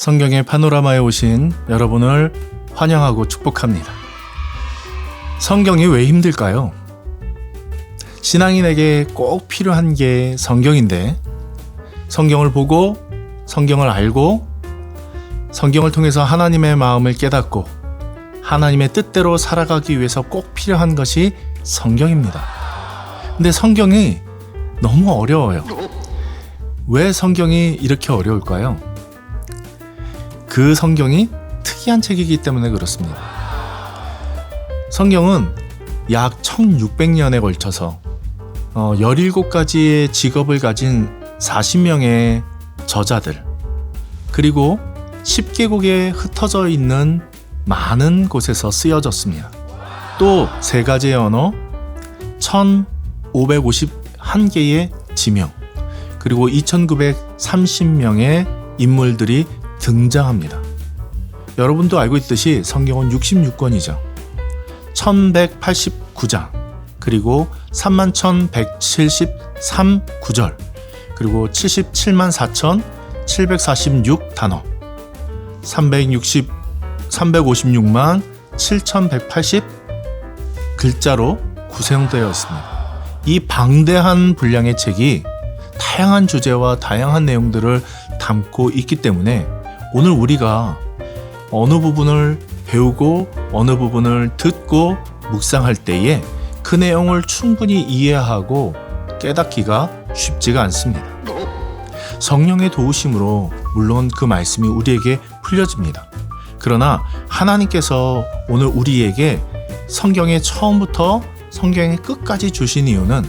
성경의 파노라마에 오신 여러분을 환영하고 축복합니다. 성경이 왜 힘들까요? 신앙인에게 꼭 필요한 게 성경인데, 성경을 보고, 성경을 알고, 성경을 통해서 하나님의 마음을 깨닫고, 하나님의 뜻대로 살아가기 위해서 꼭 필요한 것이 성경입니다. 근데 성경이 너무 어려워요. 왜 성경이 이렇게 어려울까요? 그 성경이 특이한 책이기 때문에 그렇습니다. 성경은 약 1600년에 걸쳐서 어, 17가지의 직업을 가진 40명의 저자들 그리고 10개국에 흩어져 있는 많은 곳에서 쓰여졌습니다. 또 세 가지의 언어, 1551개의 지명, 그리고 2930명의 인물들이 등장합니다. 여러분도 알고 있듯이 성경은 66권이죠. 1189장, 그리고 31,173구절, 그리고 77만 4,746 단어, 360, 356만 7,180 글자로 구성되어 있습니다. 이 방대한 분량의 책이 다양한 주제와 다양한 내용들을 담고 있기 때문에 오늘 우리가 어느 부분을 배우고 어느 부분을 듣고 묵상할 때에 그 내용을 충분히 이해하고 깨닫기가 쉽지가 않습니다. 성령의 도우심으로 물론 그 말씀이 우리에게 풀려집니다. 그러나 하나님께서 오늘 우리에게 성경의 처음부터 성경의 끝까지 주신 이유는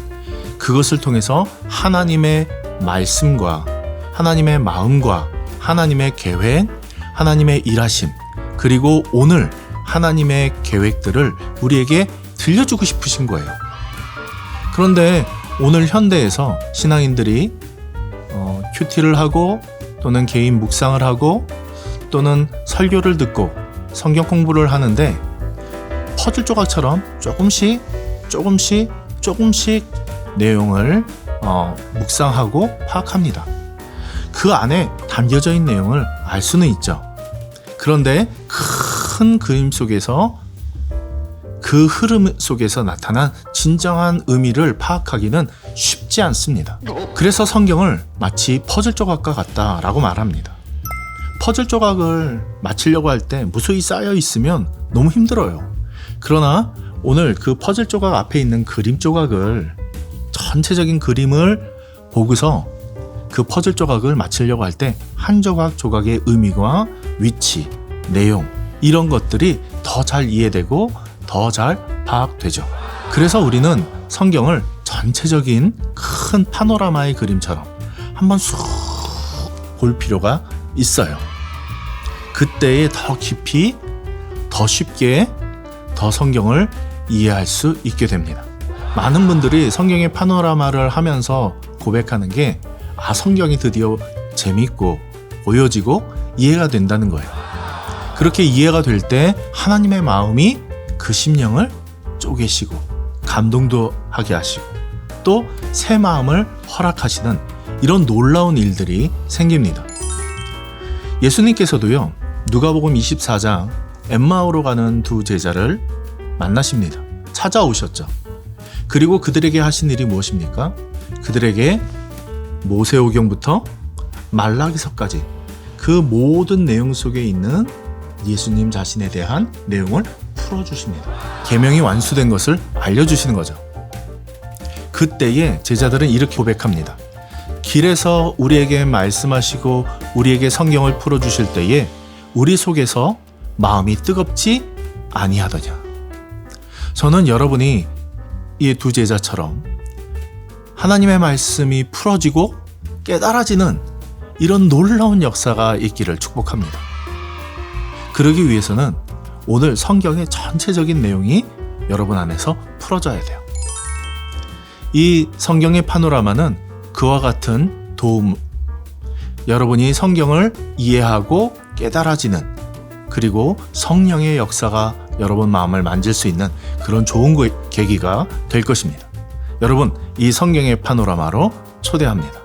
그것을 통해서 하나님의 말씀과 하나님의 마음과 하나님의 계획, 하나님의 일하심, 그리고 오늘 하나님의 계획들을 우리에게 들려주고 싶으신 거예요. 그런데 오늘 현대에서 신앙인들이 어, 큐티를 하고 또는 개인 묵상을 하고 또는 설교를 듣고 성경 공부를 하는데 퍼즐 조각처럼 조금씩 조금씩 조금씩 내용을 어, 묵상하고 파악합니다. 그 안에 담겨져 있는 내용을 알 수는 있죠. 그런데 큰 그림 속에서 그 흐름 속에서 나타난 진정한 의미를 파악하기는 쉽지 않습니다. 그래서 성경을 마치 퍼즐 조각과 같다라고 말합니다. 퍼즐 조각을 맞추려고 할 때 무수히 쌓여 있으면 너무 힘들어요. 그러나 오늘 그 퍼즐 조각 앞에 있는 그림 조각을 전체적인 그림을 보고서 그 퍼즐 조각을 맞추려고 할 때 한 조각 조각의 의미와 위치, 내용 이런 것들이 더 잘 이해되고 더 잘 파악되죠. 그래서 우리는 성경을 전체적인 큰 파노라마의 그림처럼 한번 쑥 볼 필요가 있어요. 그때에 더 깊이, 더 쉽게, 더 성경을 이해할 수 있게 됩니다. 많은 분들이 성경의 파노라마를 하면서 고백하는 게, 아, 성경이 드디어 재밌고, 보여지고, 이해가 된다는 거예요. 그렇게 이해가 될 때 하나님의 마음이 그 심령을 쪼개시고, 감동도 하게 하시고, 또 새 마음을 허락하시는 이런 놀라운 일들이 생깁니다. 예수님께서도요, 누가복음 24장 엠마오로 가는 두 제자를 만나십니다. 찾아오셨죠. 그리고 그들에게 하신 일이 무엇입니까? 그들에게 모세오경부터 말라기서까지 그 모든 내용 속에 있는 예수님 자신에 대한 내용을 풀어주십니다. 계명이 완수된 것을 알려주시는 거죠. 그때에 제자들은 이렇게 고백합니다. 길에서 우리에게 말씀하시고 우리에게 성경을 풀어주실 때에 우리 속에서 마음이 뜨겁지 아니하더냐. 저는 여러분이 이 두 제자처럼 하나님의 말씀이 풀어지고 깨달아지는 이런 놀라운 역사가 있기를 축복합니다. 그러기 위해서는 오늘 성경의 전체적인 내용이 여러분 안에서 풀어져야 돼요. 이 성경의 파노라마는 그와 같은 도움, 여러분이 성경을 이해하고 깨달아지는 그리고 성령의 역사가 여러분 마음을 만질 수 있는 그런 좋은 계기가 될 것입니다. 여러분, 이 성경의 파노라마로 초대합니다.